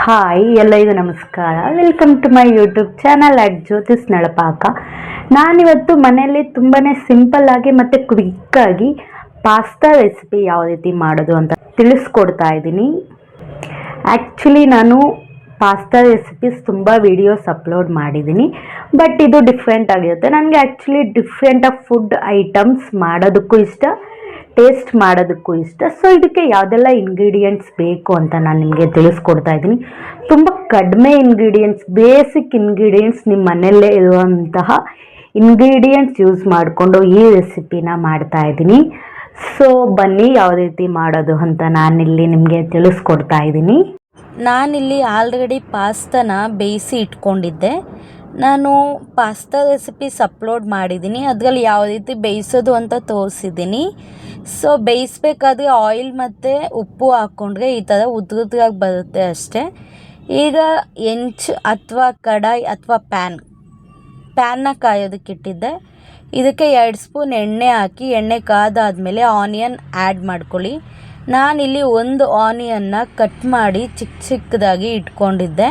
Hi ಎಲ್ಲರಿಗೂ ನಮಸ್ಕಾರ. Welcome to my YouTube channel at Jyothi's Nalapaka ನಾನಿವತ್ತು ಮನೆಯಲ್ಲಿ ತುಂಬಾ ಸಿಂಪಲ್ ಆಗಿ ಮತ್ತು ಕ್ವಿಕ್ಕಾಗಿ ಪಾಸ್ತಾ ರೆಸಿಪಿ ಯಾವ ರೀತಿ ಮಾಡೋದು ಅಂತ ತಿಳಿಸ್ಕೊಡ್ತಾ ಇದ್ದೀನಿ. ಆ್ಯಕ್ಚುಲಿ ನಾನು ಪಾಸ್ತಾ ರೆಸಿಪೀಸ್ ತುಂಬ ವೀಡಿಯೋಸ್ ಅಪ್ಲೋಡ್ ಮಾಡಿದ್ದೀನಿ. ಬಟ್ ಇದು ಡಿಫ್ರೆಂಟ್ ಆಗಿರುತ್ತೆ. ನನಗೆ actually different of food items ಮಾಡೋದಕ್ಕೂ ಇಷ್ಟ. ಟೇಸ್ಟ್ ಮಾಡೋದಕ್ಕೂ ಇಷ್ಟ. ಸೊ ಇದಕ್ಕೆ ಯಾವುದೆಲ್ಲ ಇಂಗ್ರೀಡಿಯೆಂಟ್ಸ್ ಬೇಕು ಅಂತ ನಾನು ನಿಮಗೆ ತಿಳಿಸ್ಕೊಡ್ತಾ ಇದ್ದೀನಿ. ತುಂಬ ಕಡಿಮೆ ಇಂಗ್ರೀಡಿಯೆಂಟ್ಸ್ ಬೇಸಿಕ್ ಇಂಗ್ರೀಡಿಯೆಂಟ್ಸ್ ನಿಮ್ಮ ಮನೆಯಲ್ಲೇ ಇರುವಂತಹ ಇಂಗ್ರೀಡಿಯೆಂಟ್ಸ್ ಯೂಸ್ ಮಾಡಿಕೊಂಡು ಈ ರೆಸಿಪಿನ ಮಾಡ್ತಾ ಇದ್ದೀನಿ. ಸೊ ಬನ್ನಿ ಯಾವ ರೀತಿ ಮಾಡೋದು ಅಂತ ನಾನಿಲ್ಲಿ ನಿಮಗೆ ತಿಳಿಸ್ಕೊಡ್ತಾ ಇದ್ದೀನಿ. ನಾನಿಲ್ಲಿ ಆಲ್ರೆಡಿ ಪಾಸ್ತನ ಬೇಯಿಸಿ ಇಟ್ಕೊಂಡಿದ್ದೆ. ನಾನು ಪಾಸ್ತಾ ರೆಸಿಪೀಸ್ ಅಪ್ಲೋಡ್ ಮಾಡಿದ್ದೀನಿ. ಅದರಲ್ಲಿ ಯಾವ ರೀತಿ ಬೇಯಿಸೋದು ಅಂತ ತೋರಿಸಿದ್ದೀನಿ. ಸೊ ಬೇಯಿಸ್ಬೇಕಾದ್ರೆ ಆಯಿಲ್ ಮತ್ತು ಉಪ್ಪು ಹಾಕ್ಕೊಂಡ್ರೆ ಈ ಥರ ಉದ್ರುದ್ರಾಗಿ ಬರುತ್ತೆ ಅಷ್ಟೇ. ಈಗ ಎಂಚ್ ಅಥವಾ ಕಡಾಯಿ ಅಥವಾ ಪ್ಯಾನ್ ಪ್ಯಾನ್ನ ಕಾಯೋದಕ್ಕೆ ಇಟ್ಟಿದ್ದೆ. ಇದಕ್ಕೆ ಎರಡು ಸ್ಪೂನ್ ಎಣ್ಣೆ ಹಾಕಿ, ಎಣ್ಣೆ ಕಾದಾದಮೇಲೆ ಆನಿಯನ್ ಆ್ಯಡ್ ಮಾಡ್ಕೊಳ್ಳಿ. ನಾನಿಲ್ಲಿ ಒಂದು ಆನಿಯನ್ನ ಕಟ್ ಮಾಡಿ ಚಿಕ್ಕ ಚಿಕ್ಕದಾಗಿ ಇಟ್ಕೊಂಡಿದ್ದೆ.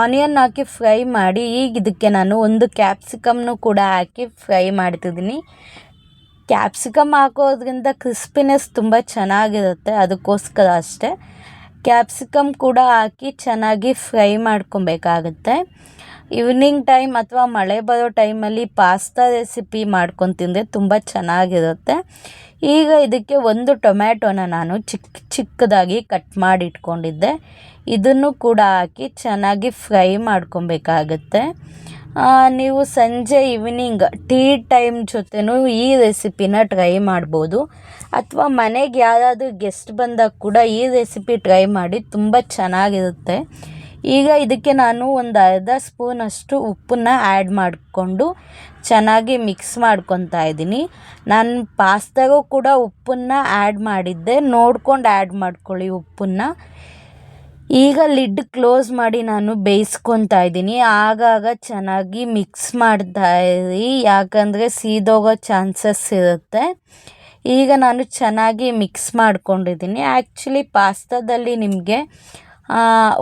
ಆನಿಯನ್ ಹಾಕಿ ಫ್ರೈ ಮಾಡಿ, ಈಗ ಇದಕ್ಕೆ ನಾನು ಒಂದು ಕ್ಯಾಪ್ಸಿಕಮ್ನು ಕೂಡ ಹಾಕಿ ಫ್ರೈ ಮಾಡ್ತಿದ್ದೀನಿ. ಕ್ಯಾಪ್ಸಿಕಮ್ ಹಾಕೋದ್ರಿಂದ ಕ್ರಿಸ್ಪಿನೆಸ್ ತುಂಬ ಚೆನ್ನಾಗಿರುತ್ತೆ, ಅದಕ್ಕೋಸ್ಕರ ಅಷ್ಟೇ. ಕ್ಯಾಪ್ಸಿಕಮ್ ಕೂಡ ಹಾಕಿ ಚೆನ್ನಾಗಿ ಫ್ರೈ ಮಾಡ್ಕೊಬೇಕಾಗುತ್ತೆ. ಈವ್ನಿಂಗ್ ಟೈಮ್ ಅಥವಾ ಮಳೆ ಬರೋ ಟೈಮಲ್ಲಿ ಪಾಸ್ತಾ ರೆಸಿಪಿ ಮಾಡ್ಕೊಂಡು ತಿಂದರೆ ತುಂಬ ಚೆನ್ನಾಗಿರುತ್ತೆ. ಈಗ ಇದಕ್ಕೆ ಒಂದು ಟೊಮ್ಯಾಟೋನ ನಾನು ಚಿಕ್ಕ ಚಿಕ್ಕದಾಗಿ ಕಟ್ ಮಾಡಿ ಇಟ್ಕೊಂಡಿದ್ದೆ ಇದನ್ನು ಕೂಡ ಹಾಕಿ ಚೆನ್ನಾಗಿ ಫ್ರೈ ಮಾಡ್ಕೊಬೇಕಾಗತ್ತೆ. ನೀವು ಸಂಜೆ ಈವ್ನಿಂಗ್ ಟೀ ಟೈಮ್ ಜೊತೆನೂ ಈ ರೆಸಿಪಿನ ಟ್ರೈ ಮಾಡ್ಬೋದು. ಅಥವಾ ಮನೆಗೆ ಯಾರಾದರೂ ಗೆಸ್ಟ್ ಬಂದಾಗ ಕೂಡ ಈ ರೆಸಿಪಿ ಟ್ರೈ ಮಾಡಿ ತುಂಬ ಚೆನ್ನಾಗಿರುತ್ತೆ. ಈಗ ಇದಕ್ಕೆ ನಾನು ಒಂದು ಅರ್ಧ ಸ್ಪೂನಷ್ಟು ಉಪ್ಪನ್ನ ಆ್ಯಡ್ ಮಾಡಿಕೊಂಡು ಚೆನ್ನಾಗಿ ಮಿಕ್ಸ್ ಮಾಡ್ಕೊತಾ ಇದ್ದೀನಿ. ನಾನು ಪಾಸ್ತಾಗೂ ಕೂಡ ಉಪ್ಪನ್ನು ಆ್ಯಡ್ ಮಾಡಿದ್ದೆ. ನೋಡ್ಕೊಂಡು ಆ್ಯಡ್ ಮಾಡ್ಕೊಳ್ಳಿ ಉಪ್ಪನ್ನು. ಈಗ ಲಿಡ್ ಕ್ಲೋಸ್ ಮಾಡಿ ನಾನು ಬೇಯಿಸ್ಕೊತಾ ಇದ್ದೀನಿ. ಆಗಾಗ ಚೆನ್ನಾಗಿ ಮಿಕ್ಸ್ ಮಾಡ್ತಾ ಇರಿ. ಯಾಕಂದರೆ ಸೀದೋಗೋ ಚಾನ್ಸಸ್ ಇರುತ್ತೆ. ಈಗ ನಾನು ಚೆನ್ನಾಗಿ ಮಿಕ್ಸ್ ಮಾಡ್ಕೊಂಡಿದ್ದೀನಿ. ಆ್ಯಕ್ಚುಲಿ ಪಾಸ್ತಾದಲ್ಲಿ ನಿಮಗೆ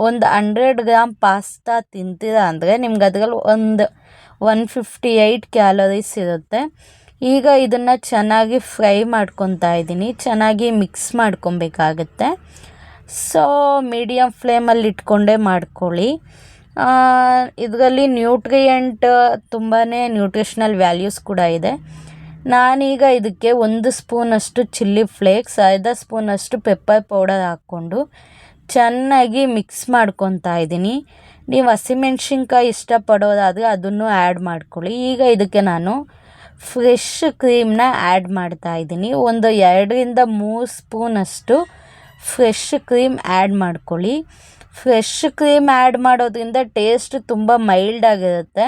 ಒಂದು ಹಂಡ್ರೆಡ್ ಗ್ರಾಮ್ ಪಾಸ್ತಾ ತಿಂತೀರ ಅಂದರೆ ನಿಮ್ಗೆ ಅದ್ರಲ್ಲಿ ಒಂದು ಒನ್ ಫಿಫ್ಟಿ ಏಯ್ಟ್ ಕ್ಯಾಲೋರೀಸ್ ಇರುತ್ತೆ. ಈಗ ಇದನ್ನು ಚೆನ್ನಾಗಿ ಫ್ರೈ ಮಾಡ್ಕೊತಾ ಇದ್ದೀನಿ. ಚೆನ್ನಾಗಿ ಮಿಕ್ಸ್ ಮಾಡ್ಕೊಬೇಕಾಗತ್ತೆ. ಸೊ ಮೀಡಿಯಮ್ ಫ್ಲೇಮಲ್ಲಿ ಇಟ್ಕೊಂಡೇ ಮಾಡ್ಕೊಳ್ಳಿ. ಇದರಲ್ಲಿ ನ್ಯೂಟ್ರಿಯೆಂಟ್ ತುಂಬಾ ನ್ಯೂಟ್ರಿಷ್ನಲ್ ವ್ಯಾಲ್ಯೂಸ್ ಕೂಡ ಇದೆ. ನಾನೀಗ ಇದಕ್ಕೆ ಒಂದು ಸ್ಪೂನಷ್ಟು ಚಿಲ್ಲಿ ಫ್ಲೇಕ್ಸ್ ಅರ್ಧ ಸ್ಪೂನಷ್ಟು ಪೆಪ್ಪರ್ ಪೌಡರ್ ಹಾಕ್ಕೊಂಡು ಚೆನ್ನಾಗಿ ಮಿಕ್ಸ್ ಮಾಡ್ಕೊತಾ ಇದ್ದೀನಿ. ನೀವು ಹಸಿಮೆಣ್ಸಿನ್ಕಾಯಿ ಇಷ್ಟಪಡೋದಾದರೆ ಅದನ್ನು ಆ್ಯಡ್ ಮಾಡ್ಕೊಳ್ಳಿ. ಈಗ ಇದಕ್ಕೆ ನಾನು ಫ್ರೆಶ್ ಕ್ರೀಮ್ನ ಆ್ಯಡ್ ಮಾಡ್ತಾ ಇದ್ದೀನಿ. ಒಂದು ಎರಡರಿಂದ ಮೂರು ಸ್ಪೂನಷ್ಟು ಫ್ರೆಶ್ ಕ್ರೀಮ್ ಆ್ಯಡ್ ಮಾಡ್ಕೊಳ್ಳಿ. ಫ್ರೆಶ್ ಕ್ರೀಮ್ ಆ್ಯಡ್ ಮಾಡೋದ್ರಿಂದ ಟೇಸ್ಟ್ ತುಂಬ ಮೈಲ್ಡಾಗಿರುತ್ತೆ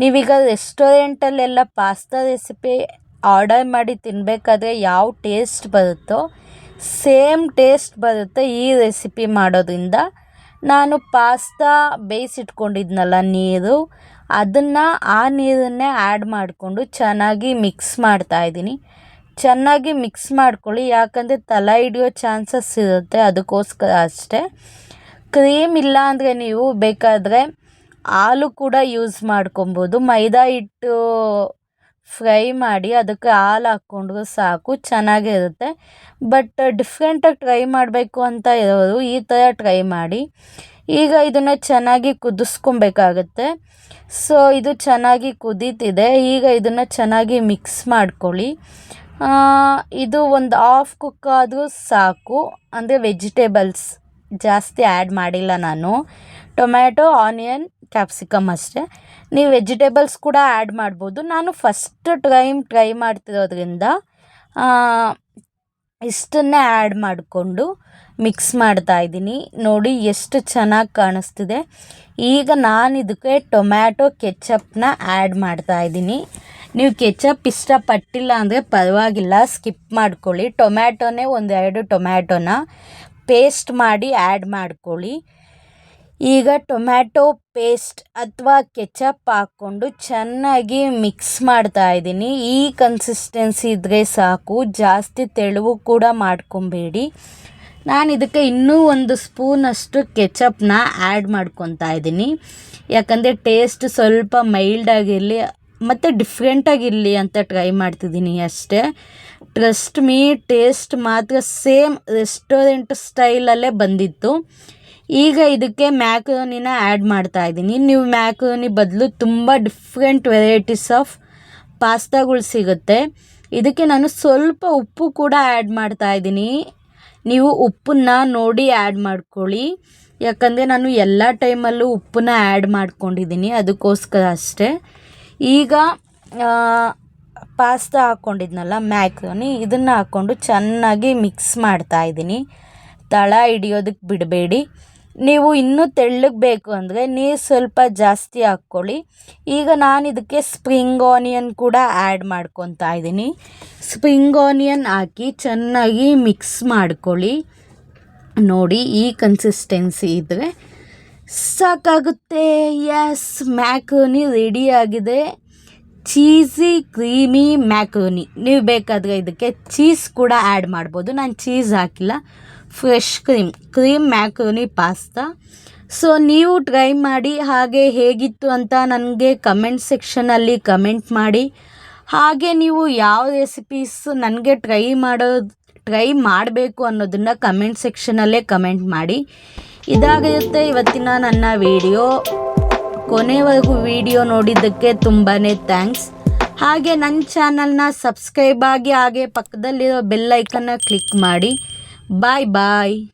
ನೀವೀಗ ರೆಸ್ಟೋರೆಂಟಲ್ಲೆಲ್ಲ ಪಾಸ್ತಾ ರೆಸಿಪಿ ಆರ್ಡರ್ ಮಾಡಿ ತಿನ್ನಬೇಕಾದ್ರೆ ಯಾವ ಟೇಸ್ಟ್ ಬರುತ್ತೋ ಸೇಮ್ ಟೇಸ್ಟ್ ಬರುತ್ತೆ ಈ ರೆಸಿಪಿ ಮಾಡೋದ್ರಿಂದ. ನಾನು ಪಾಸ್ತಾ ಬೇಯಿಸಿಟ್ಕೊಂಡಿದ್ನಲ್ಲ ನೀರು, ಅದನ್ನು ಆ ನೀರನ್ನೇ ಆ್ಯಡ್ ಮಾಡಿಕೊಂಡು ಚೆನ್ನಾಗಿ ಮಿಕ್ಸ್ ಮಾಡ್ತಾಯಿದ್ದೀನಿ ಚೆನ್ನಾಗಿ ಮಿಕ್ಸ್ ಮಾಡ್ಕೊಳ್ಳಿ, ಯಾಕಂದರೆ ತಲೆ ಹಿಡಿಯೋ ಚಾನ್ಸಸ್ ಇರುತ್ತೆ ಅದಕ್ಕೋಸ್ಕರ ಅಷ್ಟೇ. ಕ್ರೀಮ್ ಇಲ್ಲ ಅಂದರೆ ನೀವು ಬೇಕಾದರೆ ಹಾಲು ಕೂಡ ಯೂಸ್ ಮಾಡ್ಕೊಬೋದು. ಮೈದಾ ಹಿಟ್ಟು ಫ್ರೈ ಮಾಡಿ ಅದಕ್ಕೆ ಹಾಲು ಹಾಕ್ಕೊಂಡ್ರೂ ಸಾಕು, ಚೆನ್ನಾಗಿರುತ್ತೆ. ಬಟ್ ಡಿಫ್ರೆಂಟಾಗಿ ಟ್ರೈ ಮಾಡಬೇಕು ಅಂತ ಇರೋರು ಈ ಥರ ಟ್ರೈ ಮಾಡಿ. ಈಗ ಇದನ್ನು ಚೆನ್ನಾಗಿ ಕುದಿಸ್ಕೊಬೇಕಾಗತ್ತೆ. ಸೊ, ಇದು ಚೆನ್ನಾಗಿ ಕುದೀತಿದೆ. ಈಗ ಇದನ್ನು ಚೆನ್ನಾಗಿ ಮಿಕ್ಸ್ ಮಾಡ್ಕೊಳ್ಳಿ. ಇದು ಒಂದು ಆಫ್ ಕುಕ್ ಆದರೂ ಸಾಕು. ಅಂದರೆ ವೆಜಿಟೇಬಲ್ಸ್ ಜಾಸ್ತಿ ಆ್ಯಡ್ ಮಾಡಿಲ್ಲ ನಾನು. ಟೊಮ್ಯಾಟೊ, ಆನಿಯನ್, ಕ್ಯಾಪ್ಸಿಕಮ್ ಅಷ್ಟೇ. ನೀವು ವೆಜಿಟೇಬಲ್ಸ್ ಕೂಡ ಆ್ಯಡ್ ಮಾಡ್ಬೋದು. ನಾನು ಫಸ್ಟ್ ಟೈಮ್ ಟ್ರೈ ಮಾಡ್ತಿರೋದ್ರಿಂದ ಇಷ್ಟನ್ನೇ ಆ್ಯಡ್ ಮಾಡಿಕೊಂಡು ಮಿಕ್ಸ್ ಮಾಡ್ತಾ ಇದ್ದೀನಿ. ನೋಡಿ ಎಷ್ಟು ಚೆನ್ನಾಗಿ ಕಾಣಿಸ್ತಿದೆ. ಈಗ ನಾನು ಇದಕ್ಕೆ ಟೊಮ್ಯಾಟೊ, ಕೆಚಪ್ನ ಆ್ಯಡ್ ಮಾಡ್ತಾ ಇದ್ದೀನಿ. ನೀವು ಕೆಚಪ್ ಇಷ್ಟಪಟ್ಟಿಲ್ಲ ಅಂದರೆ ಪರವಾಗಿಲ್ಲ ಸ್ಕಿಪ್ ಮಾಡ್ಕೊಳ್ಳಿ. ಟೊಮ್ಯಾಟೊನೇ ಒಂದೆರಡು ಟೊಮ್ಯಾಟೊನ ಪೇಸ್ಟ್ ಮಾಡಿ ಆ್ಯಡ್ ಮಾಡ್ಕೊಳ್ಳಿ. ಈಗ ಟೊಮ್ಯಾಟೊ ಪೇಸ್ಟ್ ಅಥವಾ ಕೆಚಪ್ ಹಾಕ್ಕೊಂಡು ಚೆನ್ನಾಗಿ ಮಿಕ್ಸ್ ಮಾಡ್ತಾ ಇದ್ದೀನಿ. ಈ ಕನ್ಸಿಸ್ಟೆನ್ಸಿ ಇದ್ದರೆ ಸಾಕು. ಜಾಸ್ತಿ ತೆಳುವು ಕೂಡ ಮಾಡ್ಕೊಬೇಡಿ. ನಾನು ಇದಕ್ಕೆ ಇನ್ನೂ ಒಂದು ಸ್ಪೂನಷ್ಟು ಕೆಚಪ್ನ ಆ್ಯಡ್ ಮಾಡ್ಕೊತಾ ಇದ್ದೀನಿ. ಯಾಕಂದರೆ ಟೇಸ್ಟ್ ಸ್ವಲ್ಪ ಮೈಲ್ಡಾಗಿರಲಿ ಮತ್ತು ಡಿಫ್ರೆಂಟಾಗಿರಲಿ ಅಂತ ಟ್ರೈ ಮಾಡ್ತಿದ್ದೀನಿ ಅಷ್ಟೇ. ಟ್ರಸ್ಟ್ ಮೀ ಟೇಸ್ಟ್ ಮಾತ್ರ ಸೇಮ್ ರೆಸ್ಟೋರೆಂಟ್ ಸ್ಟೈಲಲ್ಲೇ ಬಂದಿತ್ತು. ಈಗ ಇದಕ್ಕೆ ಮ್ಯಾಕ್ರೋನಿನ ಆ್ಯಡ್ ಮಾಡ್ತಾ ಇದ್ದೀನಿ. ನೀವು ಮ್ಯಾಕ್ರೋನಿ ಬದಲು ತುಂಬ ಡಿಫ್ರೆಂಟ್ ವೆರೈಟೀಸ್ ಆಫ್ ಪಾಸ್ತಾಗಳು ಸಿಗುತ್ತೆ. ಇದಕ್ಕೆ ನಾನು ಸ್ವಲ್ಪ ಉಪ್ಪು ಕೂಡ ಆ್ಯಡ್ ಮಾಡ್ತಾ ಇದ್ದೀನಿ. ನೀವು ಉಪ್ಪನ್ನ ನೋಡಿ ಆ್ಯಡ್ ಮಾಡ್ಕೊಳ್ಳಿ. ಯಾಕಂದರೆ ನಾನು ಎಲ್ಲ ಟೈಮಲ್ಲೂ ಉಪ್ಪನ್ನ ಆ್ಯಡ್ ಮಾಡ್ಕೊಂಡಿದ್ದೀನಿ. ಅದಕ್ಕೋಸ್ಕರ ಅಷ್ಟೇ. ಈಗ ಪಾಸ್ತಾ ಹಾಕ್ಕೊಂಡಿದ್ನಲ್ಲ ಮ್ಯಾಕ್ರೋನಿ, ಇದನ್ನು ಹಾಕ್ಕೊಂಡು ಚೆನ್ನಾಗಿ ಮಿಕ್ಸ್ ಮಾಡ್ತಾ ಇದ್ದೀನಿ. ತಳ ಹಿಡಿಯೋದಕ್ಕೆ ಬಿಡಬೇಡಿ. ನೀವು ಇನ್ನೂ ತೆಳ್ಳಗೆ ಬೇಕು ಅಂದರೆ ನೀರು ಸ್ವಲ್ಪ ಜಾಸ್ತಿ ಹಾಕ್ಕೊಳ್ಳಿ. ಈಗ ನಾನು ಇದಕ್ಕೆ ಸ್ಪ್ರಿಂಗ್ ಆನಿಯನ್ ಕೂಡ ಆ್ಯಡ್ ಮಾಡ್ಕೊತಾ ಇದ್ದೀನಿ. ಸ್ಪ್ರಿಂಗ್ ಆನಿಯನ್ ಹಾಕಿ ಚೆನ್ನಾಗಿ ಮಿಕ್ಸ್ ಮಾಡ್ಕೊಳ್ಳಿ. ನೋಡಿ, ಈ ಕನ್ಸಿಸ್ಟೆನ್ಸಿ ಇದ್ದರೆ ಸಾಕಾಗುತ್ತೆ. ಎಸ್ ಮ್ಯಾಕ್ರೋನಿ ರೆಡಿಯಾಗಿದೆ ಚೀಸಿ ಕ್ರೀಮಿ ಮ್ಯಾಕ್ರೋನಿ ನೀವು ಬೇಕಾದರೆ ಇದಕ್ಕೆ ಚೀಸ್ ಕೂಡ ಆ್ಯಡ್ ಮಾಡ್ಬೋದು. ನಾನು ಚೀಸ್ ಹಾಕಿಲ್ಲ. Fresh cream cream macaroni pasta so ನೀವು ಟ್ರೈ ಮಾಡಿ ಹಾಗೆ ಹೇಗಿತ್ತು ಅಂತ ನನಗೆ ಕಮೆಂಟ್ ಸೆಕ್ಷನಲ್ಲಿ ಕಮೆಂಟ್ ಮಾಡಿ. ಹಾಗೆ ನೀವು ಯಾವ ರೆಸಿಪೀಸ್ ನನಗೆ ಟ್ರೈ ಮಾಡೋ ಟ್ರೈ ಮಾಡಬೇಕು ಅನ್ನೋದನ್ನು ಕಮೆಂಟ್ ಸೆಕ್ಷನಲ್ಲೇ ಕಮೆಂಟ್ ಮಾಡಿ. ಇದಾಗಿರುತ್ತೆ ಇವತ್ತಿನ ನನ್ನ ವಿಡಿಯೋ ಕೊನೆವರೆಗೂ ವಿಡಿಯೋ ನೋಡಿದ್ದಕ್ಕೆ ತುಂಬಾ ಥ್ಯಾಂಕ್ಸ್ ಹಾಗೆ ನನ್ನ ಚಾನಲ್ನ ಸಬ್ಸ್ಕ್ರೈಬ್ ಆಗಿ ಹಾಗೆ ಪಕ್ಕದಲ್ಲಿರೋ ಬೆಲ್ಲೈಕನ್ನ ಕ್ಲಿಕ್ ಮಾಡಿ. Bye-bye!